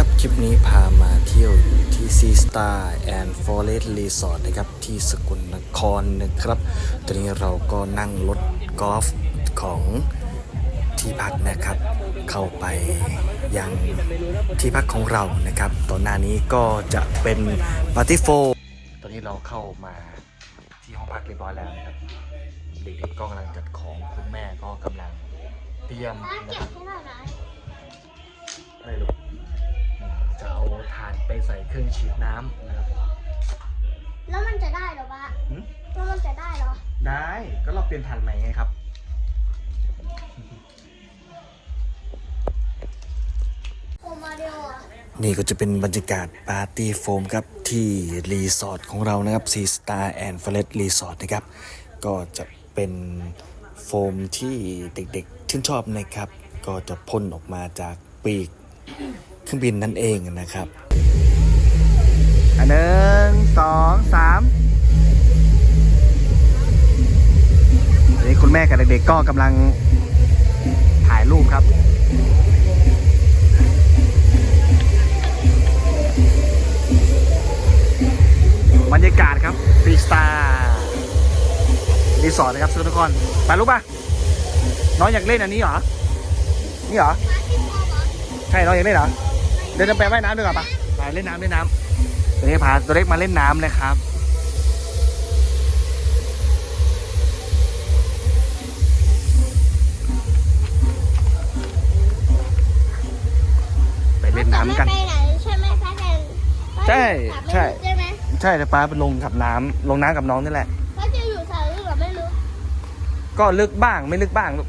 ครับ คลิปนี้พามาเที่ยวอยู่ที่ Sea Star and Forest Resort นะครับ ที่สกลนครนะครับ ตอนนี้เราก็นั่งรถกอล์ฟของที่พักนะครับ เข้าไปยังที่พักของเรานะครับ ตอนหน้านี้ก็จะเป็นปาร์ตี้โฟตอนนี้เราเข้ามาที่ห้องพักเรียบร้อยแล้วนะครับ เด็กๆก็กำลังจัดของคุณแม่ก็กำลังเตรียมป้านะเก็ครับบให้หน่อยนะอะไรลูกอืม จะเอาถ่านไปใส่เครื่องฉีดน้ำนะครับ แล้วมันจะได้เหรอป้าหืม แล้วมันจะได้เหรอ ได้ก็เราเปลี่ยนถ่านใหม่ไงครับ โอมาเดียวอะ นี่ก็จะเป็นบรรยากาศปาร์ตี้โฟมครับ ที่รีสอร์ทของเรานะครับ Sea Star and Forest Resort นะครับ ก็จะเป็นโฟมที่เด็กๆ ชื่นชอบนะครับ ก็จะพ่นออกมาจากปีก เครื่องบินนั่นเองนะครับอันหนึ่งสองสามนนี้คุณแม่กับเด็กๆก็กำลังถ่ายรูปครับบรรยากาศครับฟรีสตาร์รีสอร์ทนะครับทุกคนไปรู้ป่ะน้องอยากเล่นอันนี้เหรอ นี่เหรอ ใช่ น้องอยากเล่นเหรอ เดินไปว่ายน้ำดีกว่าปะไปเล่นน้ำเล่นน้ำเดี๋ยวนี้พาตัวเล็กมาเล่นน้ำนะครับไปเล่นน้ำกันแต่ไม่ไปไหนใช่ไหมป้าแดงป้าใช่อยู่ใช่สระไม่ลึกใช่ไหมใช่แต่ป้าไปลงกับน้ำลงน้ำกับน้องนี่แหละป้าจะอยู่สระลึกหรือไม่ลึกก็ลึกบ้างไม่ลึกบ้างลูก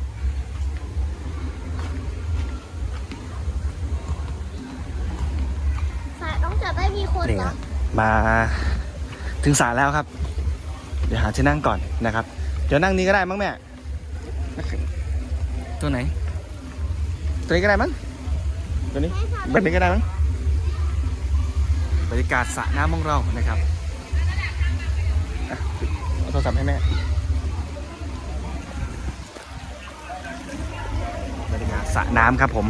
ม่มีคนนี่เหรคอรับมาถึงศาลแล้วครับ เดี๋ยวหาที่นั่งก่อนนะครับ เดี๋ยวนั่งนี้ก็ได้มั้งแม่ ตัวไหน ตัวนี้ก็ได้มั้ง ตัวนี้ไม่สระแบบนี้ก็ได้มั้ง บรรยากาศสระน้ำของเรานะครับอะเอาโทรศัพท์ให้แม่บรรยากาศสระน้ำครับผม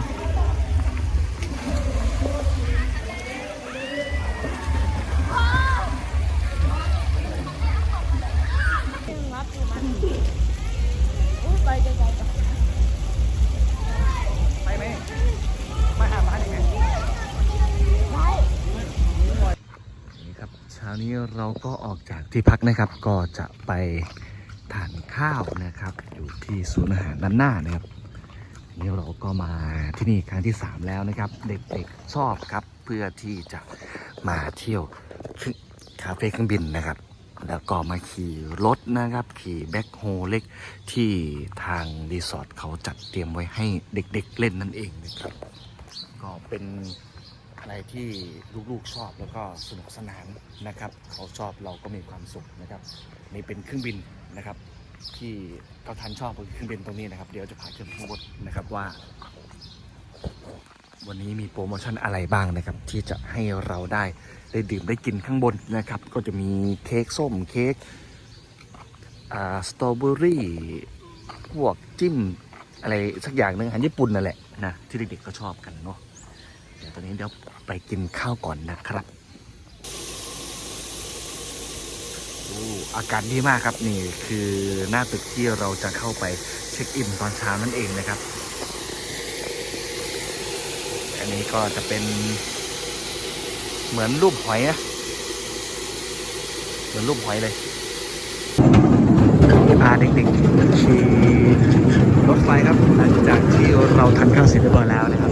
ช้านี้เราก็ออกจากที่พักนะครับ ก็จะไปทานข้าวนะครับ อยู่ที่ศูนย์อาหารด้านหน้านะครับนี่เราก็มาที่นี่ครั้งที่ 3 แล้วนะครับ เด็กๆชอบครับเพื่อที่จะมาเที่ยวคาเฟ่เครื่องบินนะครับ แล้วก็มาขี่รถนะครับ ขี่แบ็คโฮเล็กที่ทางรีสอร์ทเขาจัดเตรียมไว้ให้เด็กๆเล่นนั่นเองนะครับก็เป็น อะไรที่ลูกๆชอบแล้วก็สนุกสนานนะครับ เขาชอบเราก็มีความสุขนะครับนี่เป็นเครื่องบินนะครับ ที่ก็ทันชอบก็คือเครื่องบินตรงนี้นะครับ เดี๋ยวจะพาขึ้นข้างบนนะครับว่า วันนี้มีโปรโมชั่นอะไรบ้างนะครับ ที่จะให้เราได้ได้ดื่มได้กินข้างบนนะครับ ก็จะมีเค้กส้มเค้กอ่าสตรอเบอรี่พวกจิ้มอะไรสักอย่างหนึ่งอาหารญี่ปุ่นนั่นแหละนะที่เด็กๆก็ชอบกันเนาะ ตอนนี้เดี๋ยวไปกินข้าวก่อนนะครับอากาศดีมากครับนี่คือหน้าตึกที่เราจะเข้าไปเช็คอินตอนเช้านั่นเองนะครับ อันนี้ก็จะเป็นเหมือนรูปหอยอะเหมือนรูปหอยเลยพาเด็กๆขี่รถไฟครับหลังจากที่เราทานข้าวเสร็จเรียบร้อยแล้วนะครับ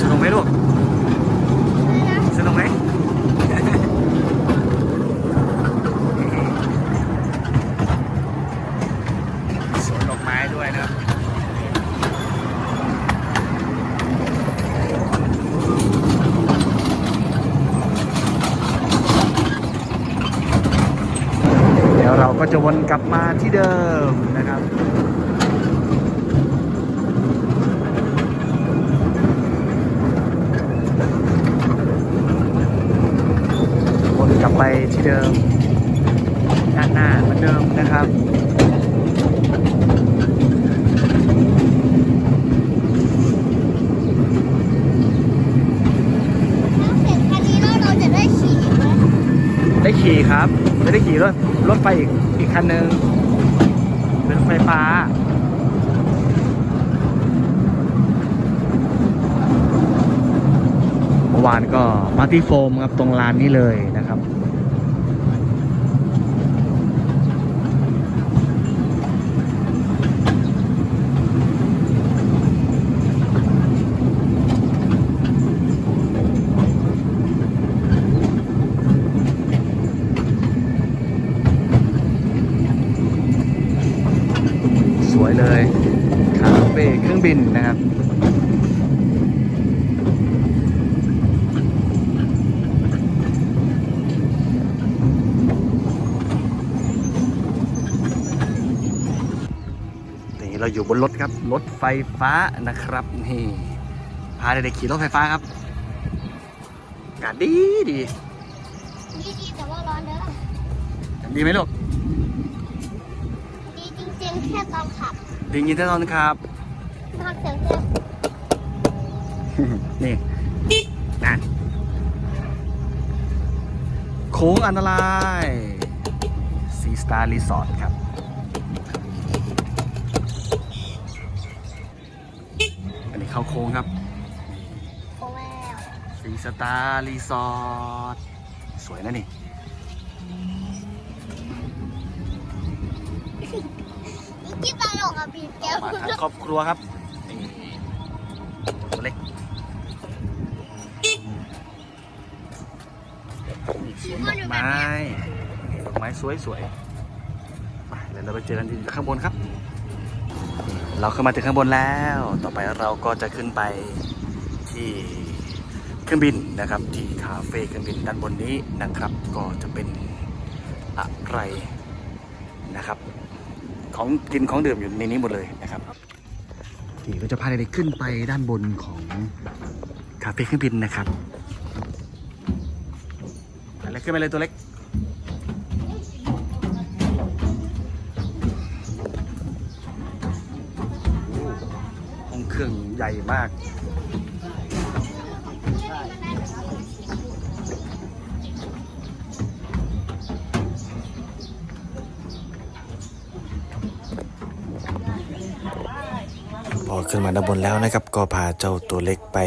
สนุก ไหมลูก สนุกไหมสวนดอกไม้ด้วยนะครับเดี๋ยวเราก็จะวนกลับมาที่เดิมนะครับ เดิมด้านหน้าเหมือนเดิมนะครับได้ขี่ครับไม่ได้ขี่รถรถไฟอีกอีกคันหนึ่งเป็นไฟฟ้าเมื่อวานก็มาที่โฟมครับตรงลานนี้เลยนะครับ นนะครับ นี่เราอยู่บนรถครับ รถไฟฟ้านะครับนี่พาเด็กๆขี่รถไฟฟ้าครับอากาศดีดีดีดีแต่ว่าร้อนเด้อดีไหมลูก ดีจริงๆแค่ตอนขับดียินดีต้อนครับ ตอนเสียงเสียงนี่นะโค้งอันตรายซีสตาร์รีสอร์ทครับ อันนี้เข้าโค้งครับโอ้แม่ซีสตาร์รีสอร์ทสวยนะนี่กิ๊บตลกอะบีบแก้วมาทางครอบครัวครับนี่ตัวเล็กนี่สวนดอกไม้นี่ดอกไม้ สวยๆไปเดี๋ยวเราไปเจอกันที่ข้างบนครับ เราขึ้นมาถึงข้างบนแล้ว ต่อไปเราก็จะขึ้นไปที่เครื่องบินนะครับ ที่คาเฟ่เครื่องบินด้านบนนี้นะครับ ก็จะเป็นอะไรนะครับ ของกินของดื่มอยู่ในนี้หมดเลยนะครับนี่ก็จะพาเด็กๆขึ้นไปด้านบนของคาเฟ่เครื่องบินนะครับไปเลยขึ้นไปเลยตัวเล็ก เครื่องใหญ่มากพอขึ้นมาด้านบนแล้วนะครับ ก็พาเจ้าตัวเล็กไป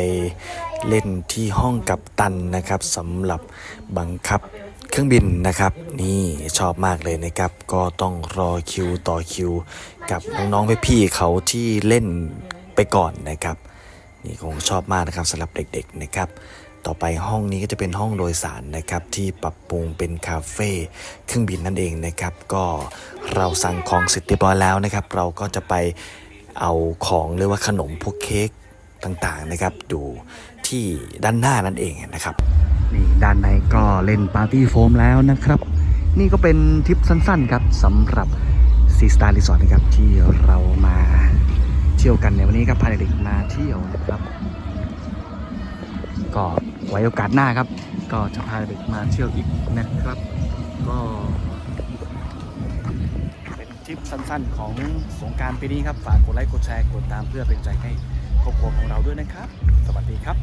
เล่นที่ห้องกับตันนะครับสำหรับบังคับเครื่องบินนะครับ นี่ชอบมากเลยนะครับ ก็ต้องรอคิวต่อคิว กับน้องๆพี่ๆเขาที่เล่น ไปก่อนนะครับ นี่คงชอบมากนะครับสำหรับเด็กๆนะครับ ต่อไปห้องนี้ก็จะเป็นห้องโดยสารนะครับ ที่ปรับปรุงเป็นคาเฟ่เครื่องบินนั่นเองนะครับ ก็เราสั่งของเสร็จเรียบร้อยแล้วนะครับ เราก็จะไปเอาของหรือว่าขนมพวกเค้กต่างๆนะครับ อยู่ที่ด้านหน้านั่นเองนะครับนี่ด้านในก็เล่นปาร์ตี้โฟมแล้วนะครับ นี่ก็เป็นทริปสั้นๆครับสำหรับซีสตาร์รีสอร์ทนะครับที่เรามา เที่ยวกันในวันนี้ครับพาเด็กๆมาเที่ยวนะครับ ก็ไว้โอกาสหน้าครับ ก็จะพาเด็กมาเที่ยวอีกนะครับ ก็เป็นทริปสั้นๆของสงการปีนี้ครับฝากกดไลค์กดแชร์กดตามเพื่อเป็นใจให้ครอบครัวของเราด้วยนะครับ สวัสดีครับ